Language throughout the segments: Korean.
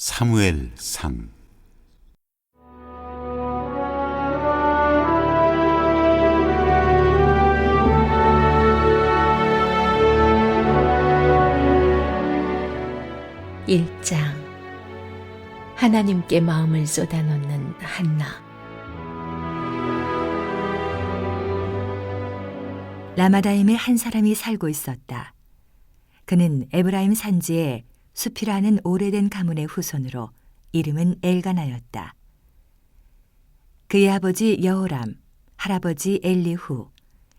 사무엘 상. 일장. 하나님께 마음을 쏟아놓는 한나. 라마다임에 한 사람이 살고 있었다. 그는 에브라임 산지에 숲이라는 오래된 가문의 후손으로 이름은 엘가나였다. 그의 아버지 여호람, 할아버지 엘리후,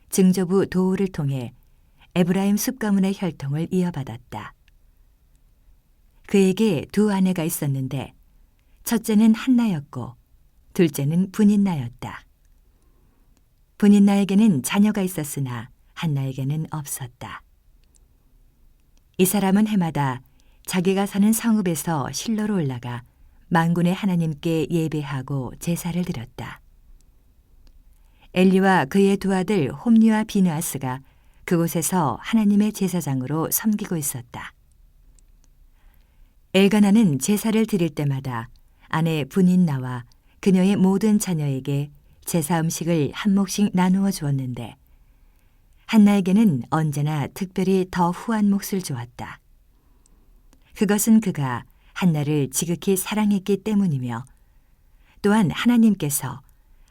증조부 도우를 통해 에브라임 숲 가문의 혈통을 이어받았다. 그에게 두 아내가 있었는데 첫째는 한나였고 둘째는 분인나였다. 분인나에게는 자녀가 있었으나 한나에게는 없었다. 이 사람은 해마다 자기가 사는 성읍에서 실로로 올라가 만군의 하나님께 예배하고 제사를 드렸다. 엘리와 그의 두 아들 홈리와 비느아스가 그곳에서 하나님의 제사장으로 섬기고 있었다. 엘가나는 제사를 드릴 때마다 아내 분인 나와 그녀의 모든 자녀에게 제사 음식을 한 몫씩 나누어 주었는데 한나에게는 언제나 특별히 더 후한 몫을 주었다. 그것은 그가 한나를 지극히 사랑했기 때문이며 또한 하나님께서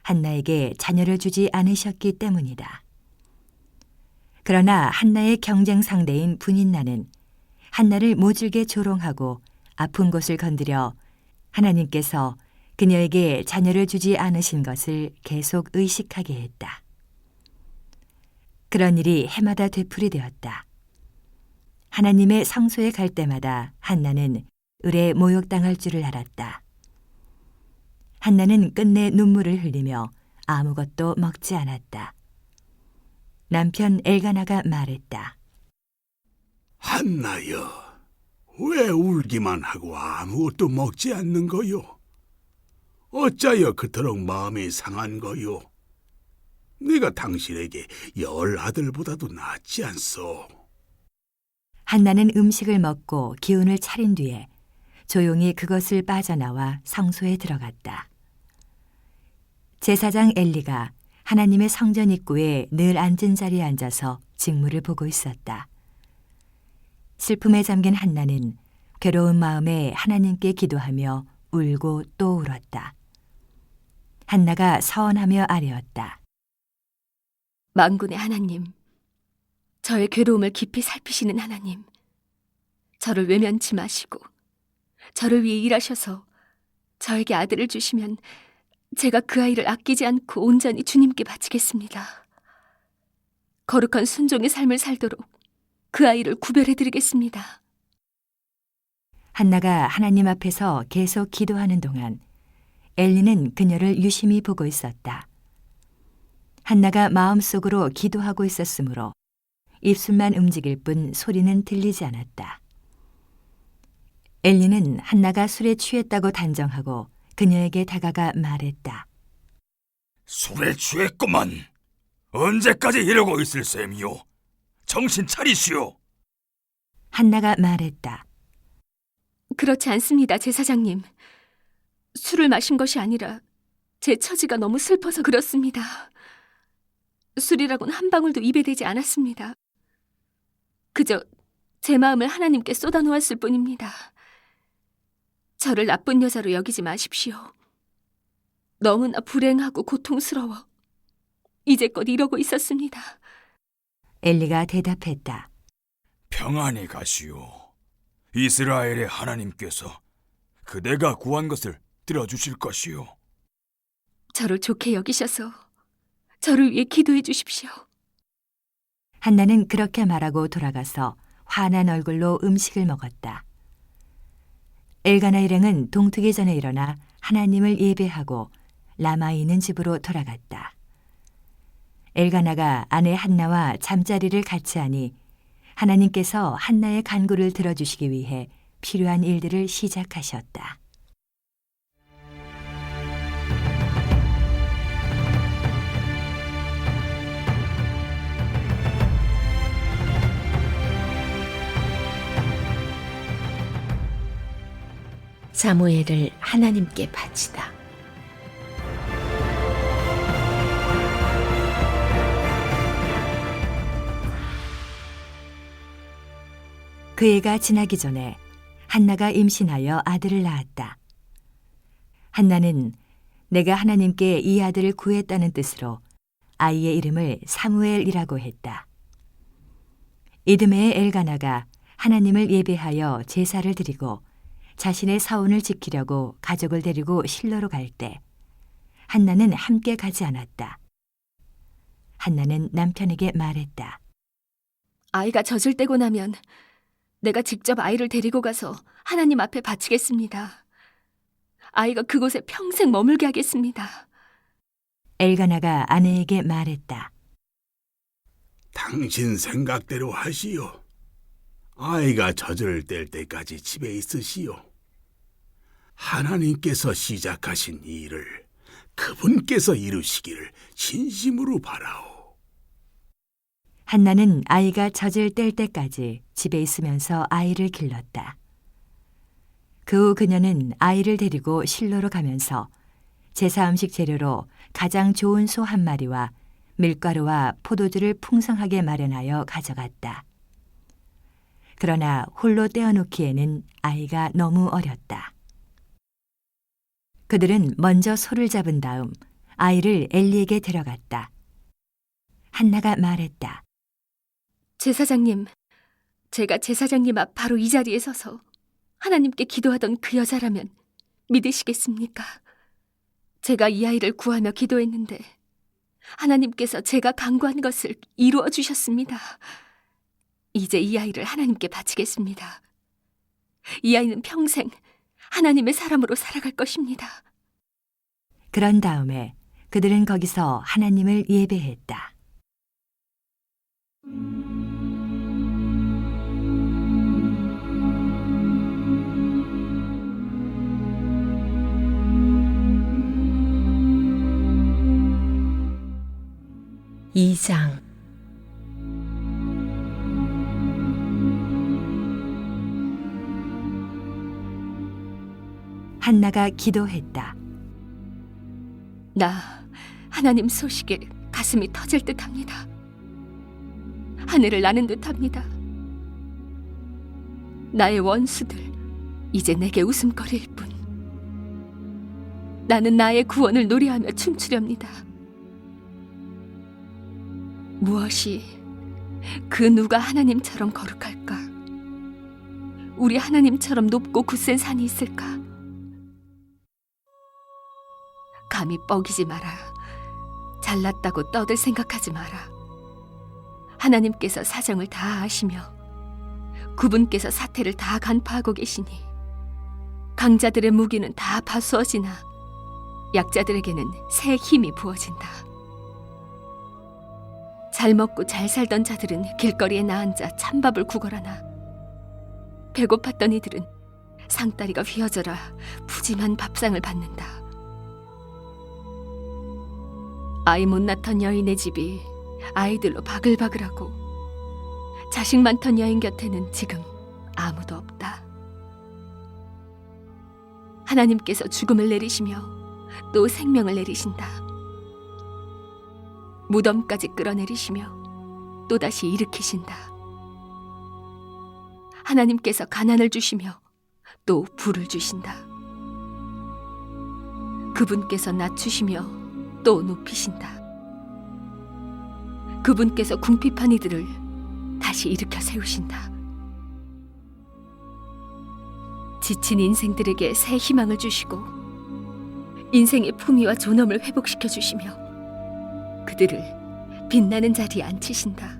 한나에게 자녀를 주지 않으셨기 때문이다. 그러나 한나의 경쟁 상대인 분인나는 한나를 모질게 조롱하고 아픈 곳을 건드려 하나님께서 그녀에게 자녀를 주지 않으신 것을 계속 의식하게 했다. 그런 일이 해마다 되풀이되었다. 하나님의 성소에 갈 때마다 한나는 을에 모욕당할 줄을 알았다. 한나는 끝내 눈물을 흘리며 아무것도 먹지 않았다. 남편 엘가나가 말했다. 한나여, 왜 울기만 하고 아무것도 먹지 않는 거요? 어짜여 그토록 마음이 상한 거요? 네가 당신에게 열 아들보다도 낫지 않소. 한나는 음식을 먹고 기운을 차린 뒤에 조용히 그것을 빠져나와 성소에 들어갔다. 제사장 엘리가 하나님의 성전 입구에 늘 앉은 자리에 앉아서 직무를 보고 있었다. 슬픔에 잠긴 한나는 괴로운 마음에 하나님께 기도하며 울고 또 울었다. 한나가 서원하며 아뢰었다. 만군의 하나님 저의 괴로움을 깊이 살피시는 하나님 저를 외면치 마시고 저를 위해 일하셔서 저에게 아들을 주시면 제가 그 아이를 아끼지 않고 온전히 주님께 바치겠습니다. 거룩한 순종의 삶을 살도록 그 아이를 구별해 드리겠습니다. 한나가 하나님 앞에서 계속 기도하는 동안 엘리는 그녀를 유심히 보고 있었다. 한나가 마음속으로 기도하고 있었으므로 입술만 움직일 뿐 소리는 들리지 않았다. 엘리는 한나가 술에 취했다고 단정하고 그녀에게 다가가 말했다. 술에 취했구만. 언제까지 이러고 있을 셈이요? 정신 차리시오. 한나가 말했다. 그렇지 않습니다, 제사장님. 술을 마신 것이 아니라 제 처지가 너무 슬퍼서 그렇습니다. 술이라고는 한 방울도 입에 대지 않았습니다. 그저 제 마음을 하나님께 쏟아놓았을 뿐입니다. 저를 나쁜 여자로 여기지 마십시오. 너무나 불행하고 고통스러워 이제껏 이러고 있었습니다. 엘리가 대답했다. 평안히 가시오. 이스라엘의 하나님께서 그대가 구한 것을 들어주실 것이오. 저를 좋게 여기셔서 저를 위해 기도해 주십시오. 한나는 그렇게 말하고 돌아가서 환한 얼굴로 음식을 먹었다. 엘가나 일행은 동트기 전에 일어나 하나님을 예배하고 라마에 있는 집으로 돌아갔다. 엘가나가 아내 한나와 잠자리를 같이 하니 하나님께서 한나의 간구를 들어주시기 위해 필요한 일들을 시작하셨다. 사무엘을 하나님께 바치다. 그 해가 지나기 전에 한나가 임신하여 아들을 낳았다. 한나는 내가 하나님께 이 아들을 구했다는 뜻으로 아이의 이름을 사무엘이라고 했다. 이듬해 엘가나가 하나님을 예배하여 제사를 드리고 자신의 사원을 지키려고 가족을 데리고 실로로 갈 때 한나는 함께 가지 않았다. 한나는 남편에게 말했다. 아이가 젖을 떼고 나면 내가 직접 아이를 데리고 가서 하나님 앞에 바치겠습니다. 아이가 그곳에 평생 머물게 하겠습니다. 엘가나가 아내에게 말했다. 당신 생각대로 하시오. 아이가 젖을 뗄 때까지 집에 있으시오. 하나님께서 시작하신 이 일을 그분께서 이루시기를 진심으로 바라오. 한나는 아이가 젖을 뗄 때까지 집에 있으면서 아이를 길렀다. 그 후 그녀는 아이를 데리고 실로로 가면서 제사 음식 재료로 가장 좋은 소 한 마리와 밀가루와 포도주를 풍성하게 마련하여 가져갔다. 그러나 홀로 떼어놓기에는 아이가 너무 어렸다. 그들은 먼저 소를 잡은 다음 아이를 엘리에게 데려갔다. 한나가 말했다. 제사장님, 제가 제사장님 앞 바로 이 자리에 서서 하나님께 기도하던 그 여자라면 믿으시겠습니까? 제가 이 아이를 구하며 기도했는데 하나님께서 제가 간구한 것을 이루어 주셨습니다. 이제 이 아이를 하나님께 바치겠습니다. 이 아이는 평생 하나님의 사람으로 살아갈 것입니다. 그런 다음에 그들은 거기서 하나님을 예배했다. 이장 한나가 기도했다. 나 하나님 소식에 가슴이 터질 듯합니다. 하늘을 나는 듯합니다. 나의 원수들 이제 내게 웃음거리일 뿐. 나는 나의 구원을 노래하며 춤추렵니다. 무엇이 그 누가 하나님처럼 거룩할까? 우리 하나님처럼 높고 굳센 산이 있을까? 감히 뻐기지 마라. 잘났다고 떠들 생각하지 마라. 하나님께서 사정을 다 아시며 그분께서 사태를 다 간파하고 계시니 강자들의 무기는 다 파수어지나 약자들에게는 새 힘이 부어진다. 잘 먹고 잘 살던 자들은 길거리에 나앉아 찬밥을 구걸하나 배고팠던 이들은 상다리가 휘어져라 푸짐한 밥상을 받는다. 아이 못 낳던 여인의 집이 아이들로 바글바글하고 자식 많던 여인 곁에는 지금 아무도 없다. 하나님께서 죽음을 내리시며 또 생명을 내리신다. 무덤까지 끌어내리시며 또다시 일으키신다. 하나님께서 가난을 주시며 또 불을 주신다. 그분께서 낮추시며 또 높이신다. 그분께서 궁핍한 이들을 다시 일으켜 세우신다. 지친 인생들에게 새 희망을 주시고 인생의 품위와 존엄을 회복시켜 주시며 그들을 빛나는 자리에 앉히신다.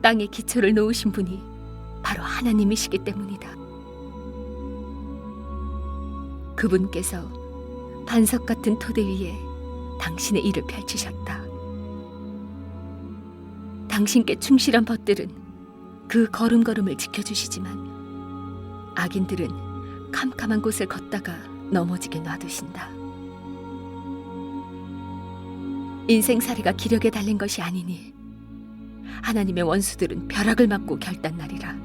땅의 기초를 놓으신 분이 바로 하나님이시기 때문이다. 그분께서 반석 같은 토대 위에 당신의 일을 펼치셨다. 당신께 충실한 벗들은 그 걸음걸음을 지켜주시지만 악인들은 캄캄한 곳을 걷다가 넘어지게 놔두신다. 인생살이가 기력에 달린 것이 아니니 하나님의 원수들은 벼락을 맞고 결단나리라.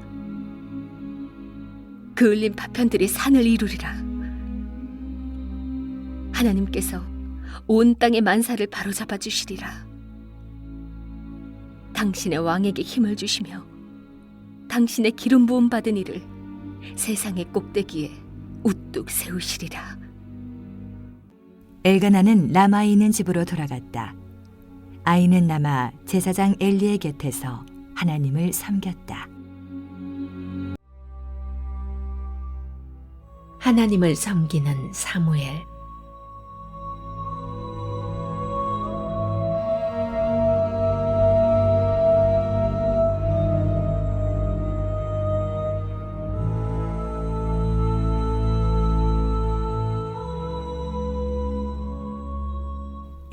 그을린 파편들이 산을 이루리라. 하나님께서 온 땅의 만사를 바로잡아 주시리라. 당신의 왕에게 힘을 주시며 당신의 기름 부음 받은 이를 세상의 꼭대기에 우뚝 세우시리라. 엘가나는 라마에 있는 집으로 돌아갔다. 아이는 남아 제사장 엘리의 곁에서 하나님을 섬겼다. 하나님을 섬기는 사무엘.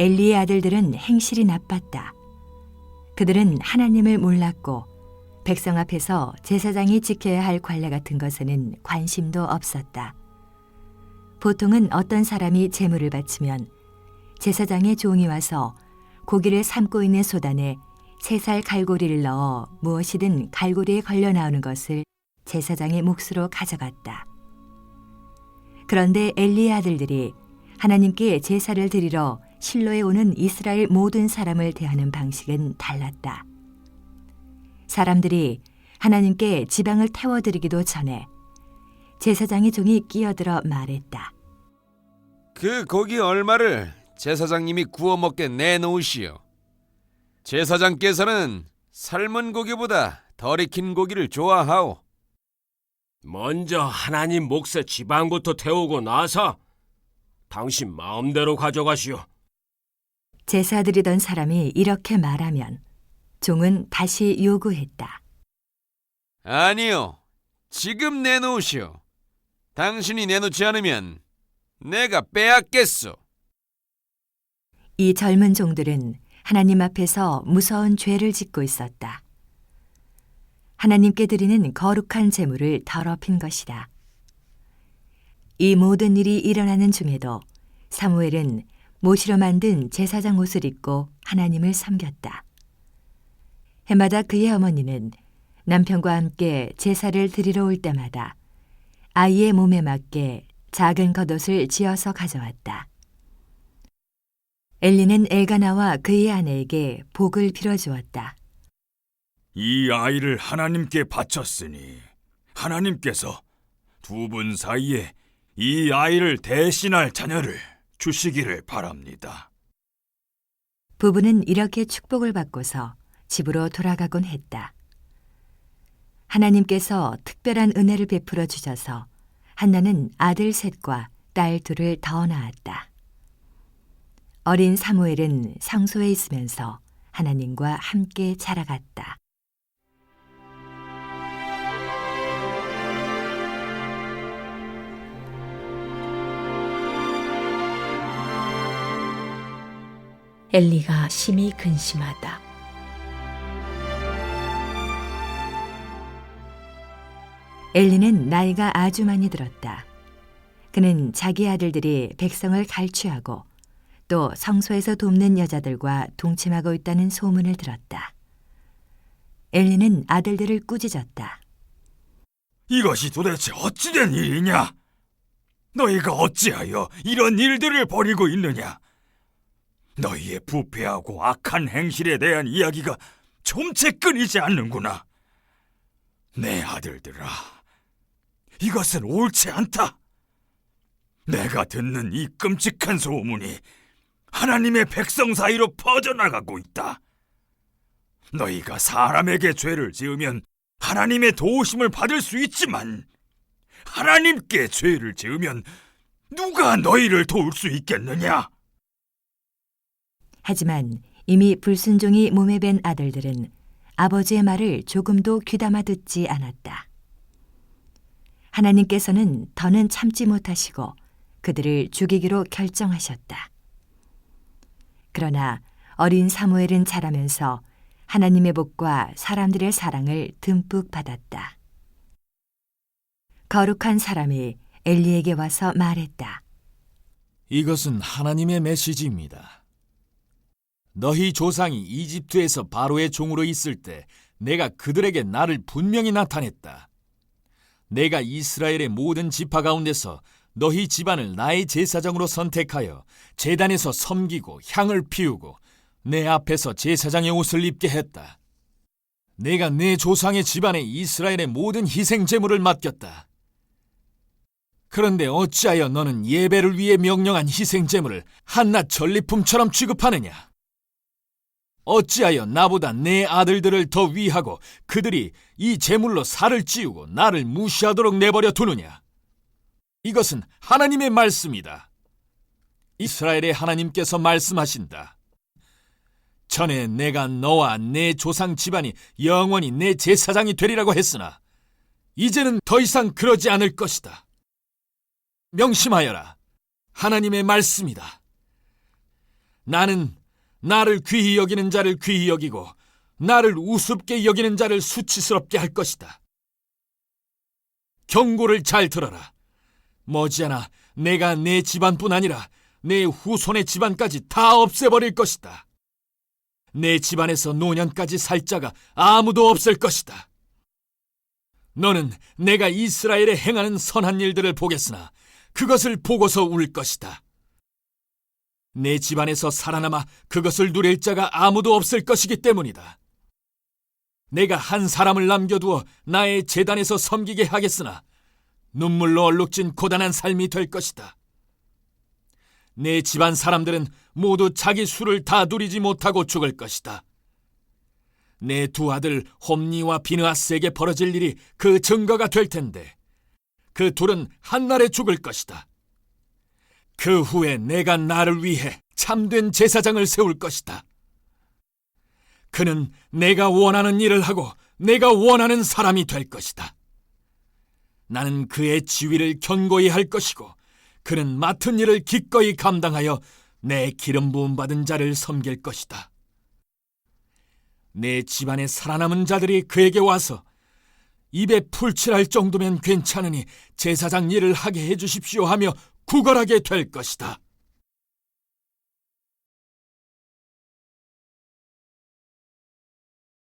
엘리의 아들들은 행실이 나빴다. 그들은 하나님을 몰랐고 백성 앞에서 제사장이 지켜야 할 관례 같은 것에는 관심도 없었다. 보통은 어떤 사람이 제물을 바치면 제사장의 종이 와서 고기를 삶고 있는 소단에 세 살 갈고리를 넣어 무엇이든 갈고리에 걸려 나오는 것을 제사장의 몫으로 가져갔다. 그런데 엘리의 아들들이 하나님께 제사를 드리러 실로에 오는 이스라엘 모든 사람을 대하는 방식은 달랐다. 사람들이 하나님께 지방을 태워드리기도 전에 제사장의 종이 끼어들어 말했다. 그 고기 얼마를 제사장님이 구워 먹게 내놓으시오. 제사장께서는 삶은 고기보다 덜 익힌 고기를 좋아하오. 먼저 하나님 몫의 지방부터 태우고 나서 당신 마음대로 가져가시오. 제사 드리던 사람이 이렇게 말하면 종은 다시 요구했다. 아니요, 지금 내놓으시오. 당신이 내놓지 않으면 내가 빼앗겠소. 이 젊은 종들은 하나님 앞에서 무서운 죄를 짓고 있었다. 하나님께 드리는 거룩한 제물을 더럽힌 것이다. 이 모든 일이 일어나는 중에도 사무엘은 모시로 만든 제사장 옷을 입고 하나님을 섬겼다. 해마다 그의 어머니는 남편과 함께 제사를 드리러 올 때마다 아이의 몸에 맞게 작은 겉옷을 지어서 가져왔다. 엘리는 엘가나와 그의 아내에게 복을 빌어주었다. 이 아이를 하나님께 바쳤으니 하나님께서 두 분 사이에 이 아이를 대신할 자녀를 주시기를 바랍니다. 부부는 이렇게 축복을 받고서 집으로 돌아가곤 했다. 하나님께서 특별한 은혜를 베풀어 주셔서 한나는 아들 셋과 딸 둘을 더 낳았다. 어린 사무엘은 상소에 있으면서 하나님과 함께 자라갔다. 엘리가 심히 근심하다. 엘리는 나이가 아주 많이 들었다. 그는 자기 아들들이 백성을 갈취하고 또 성소에서 돕는 여자들과 동침하고 있다는 소문을 들었다. 엘리는 아들들을 꾸짖었다. 이것이 도대체 어찌된 일이냐? 너희가 어찌하여 이런 일들을 벌이고 있느냐? 너희의 부패하고 악한 행실에 대한 이야기가 좀채 끊이지 않는구나. 내 아들들아, 이것은 옳지 않다. 내가 듣는 이 끔찍한 소문이 하나님의 백성 사이로 퍼져나가고 있다. 너희가 사람에게 죄를 지으면 하나님의 도우심을 받을 수 있지만 하나님께 죄를 지으면 누가 너희를 도울 수 있겠느냐? 하지만 이미 불순종이 몸에 밴 아들들은 아버지의 말을 조금도 귀담아 듣지 않았다. 하나님께서는 더는 참지 못하시고 그들을 죽이기로 결정하셨다. 그러나 어린 사무엘은 자라면서 하나님의 복과 사람들의 사랑을 듬뿍 받았다. 거룩한 사람이 엘리에게 와서 말했다. 이것은 하나님의 메시지입니다. 너희 조상이 이집트에서 바로의 종으로 있을 때 내가 그들에게 나를 분명히 나타냈다. 내가 이스라엘의 모든 지파 가운데서 너희 집안을 나의 제사장으로 선택하여 제단에서 섬기고 향을 피우고 내 앞에서 제사장의 옷을 입게 했다. 내가 내 조상의 집안에 이스라엘의 모든 희생 제물을 맡겼다. 그런데 어찌하여 너는 예배를 위해 명령한 희생 제물을 한낱 전리품처럼 취급하느냐? 어찌하여 나보다 내 아들들을 더 위하고 그들이 이 제물로 살을 찌우고 나를 무시하도록 내버려 두느냐? 이것은 하나님의 말씀이다. 이스라엘의 하나님께서 말씀하신다. 전에 내가 너와 내 조상 집안이 영원히 내 제사장이 되리라고 했으나 이제는 더 이상 그러지 않을 것이다. 명심하여라. 하나님의 말씀이다. 나는 나를 귀히 여기는 자를 귀히 여기고 나를 우습게 여기는 자를 수치스럽게 할 것이다. 경고를 잘 들어라. 머지않아 내가 내 집안뿐 아니라 내 후손의 집안까지 다 없애버릴 것이다. 내 집안에서 노년까지 살 자가 아무도 없을 것이다. 너는 내가 이스라엘에 행하는 선한 일들을 보겠으나 그것을 보고서 울 것이다. 내 집안에서 살아남아 그것을 누릴 자가 아무도 없을 것이기 때문이다. 내가 한 사람을 남겨두어 나의 재단에서 섬기게 하겠으나 눈물로 얼룩진 고단한 삶이 될 것이다. 내 집안 사람들은 모두 자기 수를 다 누리지 못하고 죽을 것이다. 내 두 아들 홈니와 비느하스에게 벌어질 일이 그 증거가 될 텐데 그 둘은 한날에 죽을 것이다. 그 후에 내가 나를 위해 참된 제사장을 세울 것이다. 그는 내가 원하는 일을 하고 내가 원하는 사람이 될 것이다. 나는 그의 지위를 견고히 할 것이고 그는 맡은 일을 기꺼이 감당하여 내 기름 부음 받은 자를 섬길 것이다. 내 집안에 살아남은 자들이 그에게 와서 입에 풀칠할 정도면 괜찮으니 제사장 일을 하게 해 주십시오 하며 구걸하게 될 것이다.